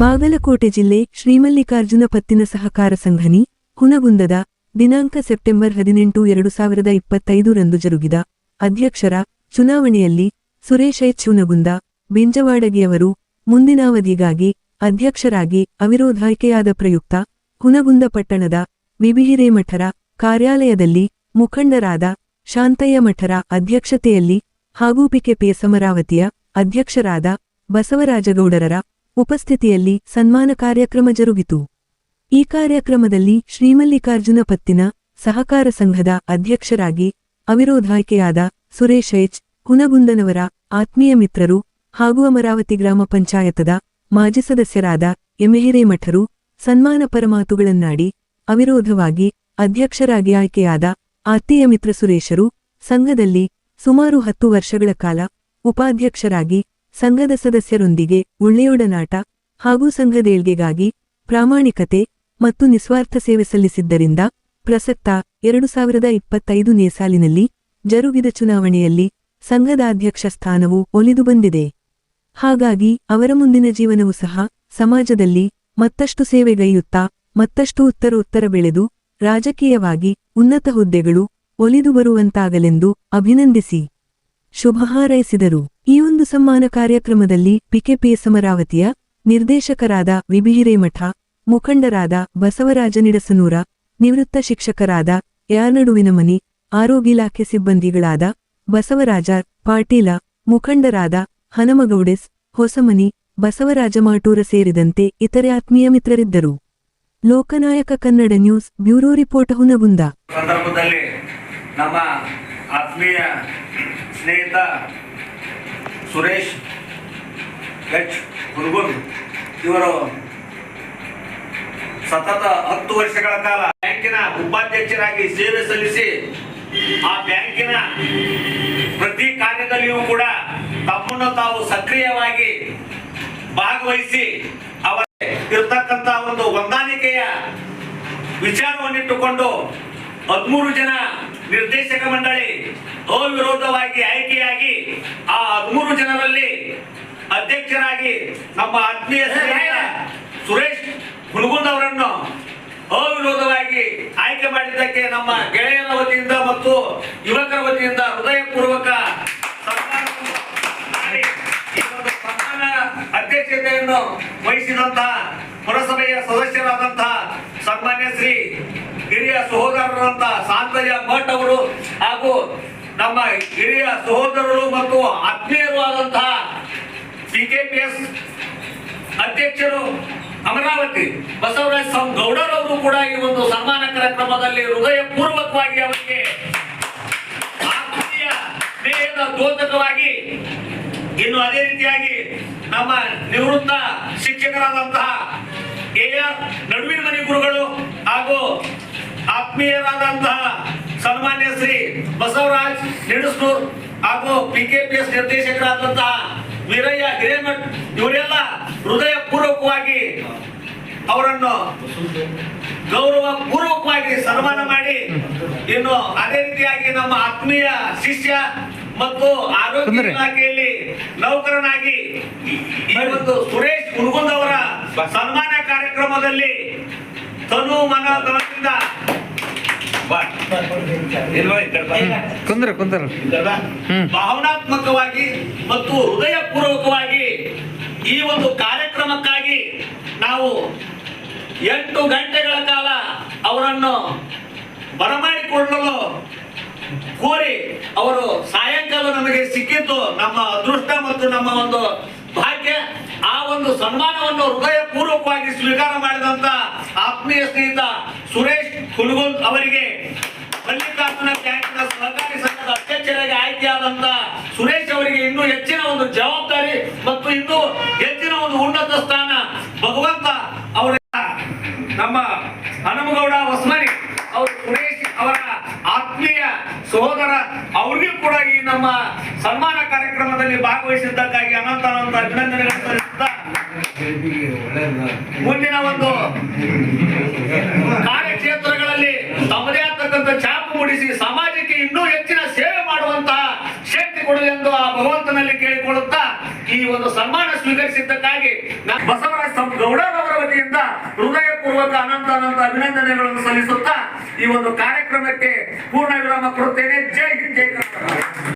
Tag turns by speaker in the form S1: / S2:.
S1: ಬಾಗಲಕೋಟೆ ಜಿಲ್ಲೆ ಶ್ರೀಮಲ್ಲಿಕಾರ್ಜುನ ಪತ್ತಿನ ಸಹಕಾರ ಸಂಘನಿ, ಹುನಗುಂದದ, ದಿನಾಂಕ ಸೆಪ್ಟೆಂಬರ್ ಹದಿನೆಂಟು, ಎರಡು ಸಾವಿರದ ಇಪ್ಪತ್ತೈದರಂದು ಜರುಗಿದ ಅಧ್ಯಕ್ಷರ ಚುನಾವಣೆಯಲ್ಲಿ ಸುರೇಶ್ ಎಚ್. ಹುನಗುಂದ, ಬೆಂಜವಾಡಗಿಯವರು ಮುಂದಿನಾವಧಿಗಾಗಿ ಅಧ್ಯಕ್ಷರಾಗಿ ಅವಿರೋಧಾಯ್ಕೆಯಾದ ಪ್ರಯುಕ್ತ ಹುನಗುಂದ ಪಟ್ಟಣದ ವಿಬಿಹಿರೇಮಠರ ಕಾರ್ಯಾಲಯದಲ್ಲಿ ಮುಖಂಡರಾದ ಶಾಂತಯ್ಯ ಮಠರ ಅಧ್ಯಕ್ಷತೆಯಲ್ಲಿ ಹಾಗೂ ಪಿಕೆಪಿಯ ಸಮರಾವತಿಯ ಅಧ್ಯಕ್ಷರಾದ ಬಸವರಾಜಗೌಡರರ ಉಪಸ್ಥಿತಿಯಲ್ಲಿ ಸನ್ಮಾನ ಕಾರ್ಯಕ್ರಮ ಜರುಗಿತು. ಈ ಕಾರ್ಯಕ್ರಮದಲ್ಲಿ ಶ್ರೀಮಲ್ಲಿಕಾರ್ಜುನ ಪತ್ತಿನ ಸಹಕಾರ ಸಂಘದ ಅಧ್ಯಕ್ಷರಾಗಿ ಅವಿರೋಧ ಆಯ್ಕೆಯಾದ ಸುರೇಶ್ ಎಚ್. ಹುನಗುಂದನವರ ಆತ್ಮೀಯ ಮಿತ್ರರು ಹಾಗೂ ಅಮರಾವತಿ ಗ್ರಾಮ ಪಂಚಾಯತದ ಮಾಜಿ ಸದಸ್ಯರಾದ ಎಮೆಹಿರೇಮಠರು ಸನ್ಮಾನ ಪರಮಾತುಗಳನ್ನಾಡಿ ಅವಿರೋಧವಾಗಿ ಅಧ್ಯಕ್ಷರಾಗಿ ಆಯ್ಕೆಯಾದ ಆತ್ಮೀಯ ಮಿತ್ರ ಸುರೇಶರು ಸಂಘದಲ್ಲಿ ಸುಮಾರು ಹತ್ತು ವರ್ಷಗಳ ಕಾಲ ಉಪಾಧ್ಯಕ್ಷರಾಗಿ ಸಂಘದ ಸದಸ್ಯರೊಂದಿಗೆ ಒಳ್ಳೆಯೊಡನಾಟ ಹಾಗೂ ಸಂಘದೇಳ್ಗೆಗಾಗಿ ಪ್ರಾಮಾಣಿಕತೆ ಮತ್ತು ನಿಸ್ವಾರ್ಥ ಸೇವೆ ಸಲ್ಲಿಸಿದ್ದರಿಂದ ಪ್ರಸಕ್ತ ಎರಡು ಸಾವಿರದ ಇಪ್ಪತ್ತೈದನೇ ಸಾಲಿನಲ್ಲಿ ಜರುಗಿದ ಚುನಾವಣೆಯಲ್ಲಿ ಸಂಘದ ಅಧ್ಯಕ್ಷ ಸ್ಥಾನವು ಒಲಿದು ಬಂದಿದೆ. ಹಾಗಾಗಿ ಅವರ ಮುಂದಿನ ಜೀವನವೂ ಸಹ ಸಮಾಜದಲ್ಲಿ ಮತ್ತಷ್ಟು ಸೇವೆಗೈಯುತ್ತಾ ಮತ್ತಷ್ಟು ಉತ್ತರೋತ್ತರ ಬೆಳೆದು ರಾಜಕೀಯವಾಗಿ ಉನ್ನತ ಹುದ್ದೆಗಳು ಒಲಿದು ಬರುವಂತಾಗಲೆಂದು ಅಭಿನಂದಿಸಿ. ಶುಭ ಹಾರೈಸಿದರು. ಈ ಒಂದು ಸಮ್ಮಾನ ಕಾರ್ಯಕ್ರಮದಲ್ಲಿ ಪಿಕೆಪಿಯ ಸಮರಾವತಿಯ ನಿರ್ದೇಶಕರಾದ ವಿಬಿಹಿರೇಮಠ, ಮುಖಂಡರಾದ ಬಸವರಾಜ ನಿಡಸನೂರ, ನಿವೃತ್ತ ಶಿಕ್ಷಕರಾದ ಯಾರ್ನಡುವಿನಮನಿ ಆರೋಗ್ಯ ಇಲಾಖೆ ಸಿಬ್ಬಂದಿಗಳಾದ ಬಸವರಾಜ ಪಾಟೀಲ, ಮುಖಂಡರಾದ ಹನಮಗೌಡೆಸ್ ಹೊಸಮನಿ, ಬಸವರಾಜ ಮಾಟೂರ ಸೇರಿದಂತೆ ಇತರೆ ಆತ್ಮೀಯ ಮಿತ್ರರಿದ್ದರು. Lokanayaka Kannada news, bureau report, Hungund.
S2: ಸಂದರ್ಭದಲ್ಲಿ ನಮ್ಮ ಆತ್ಮೀಯ ಸ್ನೇಹಿತ ಸುರೇಶ್ ಎಚ್ ಹುರ್ಗುನ್ ಇವರು ಸತತ ಹತ್ತು ವರ್ಷಗಳ ಕಾಲ ಬ್ಯಾಂಕಿನ ಉಪಾಧ್ಯಕ್ಷರಾಗಿ ಸೇವೆ ಸಲ್ಲಿಸಿ ಆ ಬ್ಯಾಂಕಿನ ಪ್ರತಿ ಕಾರ್ಯದಲ್ಲಿಯೂ ಕೂಡ ತಮ್ಮನ್ನು ತಾವು ಸಕ್ರಿಯವಾಗಿ ಭಾಗವಹಿಸಿ ಅವರ ಇರತಕ್ಕಂತ ಒಂದು ಹೊಂದಾಣಿಕೆಯ ವಿಚಾರವನ್ನಿಟ್ಟುಕೊಂಡು ಹದಿಮೂರು ಜನ ನಿರ್ದೇಶಕ ಮಂಡಳಿ ಅವಿರೋಧವಾಗಿ ಆಯ್ಕೆಯಾಗಿ ಆ ಹದಿಮೂರು ಜನರಲ್ಲಿ ಅಧ್ಯಕ್ಷರಾಗಿ ನಮ್ಮ ಆತ್ಮೀಯ ಸ್ನೇಹಿತ ಸುರೇಶ್ ಹುಣಗುಂದ್ ಅವರನ್ನು ಅವಿರೋಧವಾಗಿ ಆಯ್ಕೆ ಮಾಡಿದ್ದಕ್ಕೆ ನಮ್ಮ ಗೆಳೆಯರ ವತಿಯಿಂದ ಮತ್ತು ಯುವಕರ ವತಿಯಿಂದ ಹೃದಯಪೂರ್ವಕ ಅಧ್ಯಕ್ಷತೆಯನ್ನು ವಹಿಸಿದಂತಹ ಪುರಸಭೆಯ ಸದಸ್ಯರಾದಂತಹ ಸನ್ಮಾನ್ಯ ಶ್ರೀ ಹಿರಿಯ ಸಹೋದರರಂತ ಸಾಂತಯ್ಯ ಭಟ್ ಅವರು ಹಾಗೂ ನಮ್ಮ ಹಿರಿಯ ಸಹೋದರರು ಮತ್ತು ಆತ್ಮೀಯರು ಆದಂತಹ ಪಿಕೆಪಿಎಸ್ ಅಧ್ಯಕ್ಷರು ಅಮರಾವತಿ ಬಸವರಾಜ ಸ್ವಾಮಿ ಗೌಡರವರು ಕೂಡ ಈ ಒಂದು ಸನ್ಮಾನ ಕಾರ್ಯಕ್ರಮದಲ್ಲಿ ಹೃದಯ ಪೂರ್ವಕವಾಗಿ ಅವರಿಗೆ ಆತ್ಮೀಯ ಸ್ನೇಹದ ದ್ಯೋತಕವಾಗಿ ಇನ್ನು ಅದೇ ರೀತಿಯಾಗಿ ನಮ್ಮ ನಿವೃತ್ತ ಶಿಕ್ಷಕರಾದಂತಹ ಎ ಆರ್ ನಡುವಿನ ಮನೆ ಗುರುಗಳು ಹಾಗೂ ಆತ್ಮೀಯರಾದಂತಹ ಸನ್ಮಾನ್ಯ ಶ್ರೀ ಬಸವರಾಜ್ ನಿಡಸ್ನೂರ್ ಹಾಗೂ ಪಿ ಕೆ ಪಿ ಎಸ್ ನಿರ್ದೇಶಕರಾದಂತಹ ವೀರಯ್ಯ ಹಿರೇಮಠ್ ಇವರೆಲ್ಲ ಹೃದಯ ಪೂರ್ವಕವಾಗಿ ಅವರನ್ನು ಗೌರವ ಪೂರ್ವಕವಾಗಿ ಸನ್ಮಾನ ಮಾಡಿ ಇನ್ನು ಅದೇ ರೀತಿಯಾಗಿ ನಮ್ಮ ಆತ್ಮೀಯ ಶಿಷ್ಯ ಮತ್ತು ಆರೋಗ್ಯ ಇಲಾಖೆಯಲ್ಲಿ ನೌಕರನಾಗಿ ಈ ಒಂದು ಸುರೇಶ್ ಮುರುಗುಂದ್ ಅವರ ಸನ್ಮಾನ ಕಾರ್ಯಕ್ರಮದಲ್ಲಿ ತನು ಮನ ತನದಿಂದ
S3: ಕುಂದ್ರ ಕುಂದ್ರ. ಹ್ಮ್.
S2: ಭಾವನಾತ್ಮಕವಾಗಿ ಮತ್ತು ಹೃದಯ ಪೂರ್ವಕವಾಗಿ ಈ ಒಂದು ಕಾರ್ಯಕ್ರಮಕ್ಕಾಗಿ ನಾವು ಎಂಟು ಗಂಟೆಗಳ ಕಾಲ ಅವರನ್ನು ಬರಮಾಡಿಕೊಳ್ಳಲು ಕೋರಿ ಅವರು ಸಾಯಂಕಾಲ ನಮಗೆ ಸಿಕ್ಕಿದ್ದು ನಮ್ಮ ಅದೃಷ್ಟ ಮತ್ತು ನಮ್ಮ ಒಂದು ಭಾಗ್ಯ. ಒಂದು ಸನ್ಮಾನವನ್ನು ಹೃದಯ ಪೂರ್ವಕವಾಗಿ ಸ್ವೀಕಾರ ಮಾಡಿದಂತ ಆತ್ಮೀಯ ಸ್ನೇಹಿತ ಸುರೇಶ್ ಹುಲ್ಗುಂದ್ ಅವರಿಗೆ ಮಲ್ಲಿಕಾರ್ಜುನ ಬ್ಯಾಂಕಿನ ಸಹಕಾರಿ ಸಂಘದ ಅಧ್ಯಕ್ಷರಾಗಿ ಆಯ್ಕೆಯಾದಂತ ಸುರೇಶ್ ಅವರಿಗೆ ಇನ್ನೂ ಹೆಚ್ಚಿನ ಒಂದು ಜವಾಬ್ದಾರಿ ಮತ್ತು ಇನ್ನೂ ಹೆಚ್ಚಿನ ಒಂದು ಉನ್ನತ ಸ್ಥಾನ ಭಗವಂತ ಅವರ ನಮ್ಮ ಹನುಮಗೌಡ ಹೊಸ್ಮನಿ ಅವರು ಸುರೇಶ್ ಅವರ ಆತ್ಮೀಯ ಸಹೋದರ ಅವ್ರಿಗೂ ಕೂಡ ಈ ನಮ್ಮ ಸನ್ಮಾನ ಕಾರ್ಯಕ್ರಮದಲ್ಲಿ ಭಾಗವಹಿಸಿದ್ದಕ್ಕಾಗಿ ಅನಂತ ಅನಂತ ಸಲ್ಲಿಸುತ್ತಾ ಮುಂದಿನ ಒಂದು ಕಾರ್ಯಕ್ಷೇತ್ರಗಳಲ್ಲಿ ತಮ್ಮದೇ ಆತಕ್ಕಂಥ ಛಾಪು ಮೂಡಿಸಿ ಸಮಾಜಕ್ಕೆ ಇನ್ನೂ ಹೆಚ್ಚಿನ ಸೇವೆ ಮಾಡುವಂತಹ ಶಕ್ತಿ ಕೊಡಲೆಂದು ಆ ಭಗವಂತನಲ್ಲಿ ಕೇಳಿಕೊಳ್ಳುತ್ತಾ ಈ ಒಂದು ಸನ್ಮಾನ ಸ್ವೀಕರಿಸಿದ್ದಕ್ಕಾಗಿ ಬಸವರಾಜ್ ಗೌಡರವರ ವತಿಯಿಂದ ಹೃದಯಪೂರ್ವಕ ಅನಂತ ಅನಂತ ಅಭಿನಂದನೆಗಳನ್ನು ಸಲ್ಲಿಸುತ್ತಾ ಈ ಒಂದು ಕಾರ್ಯಕ್ರಮಕ್ಕೆ ಪೂರ್ಣ ವಿರಾಮ ಕೊಡುತ್ತೇನೆ. ಜೈ ಹಿಂದ್, ಜೈ ಕರ್ನಾಟಕ.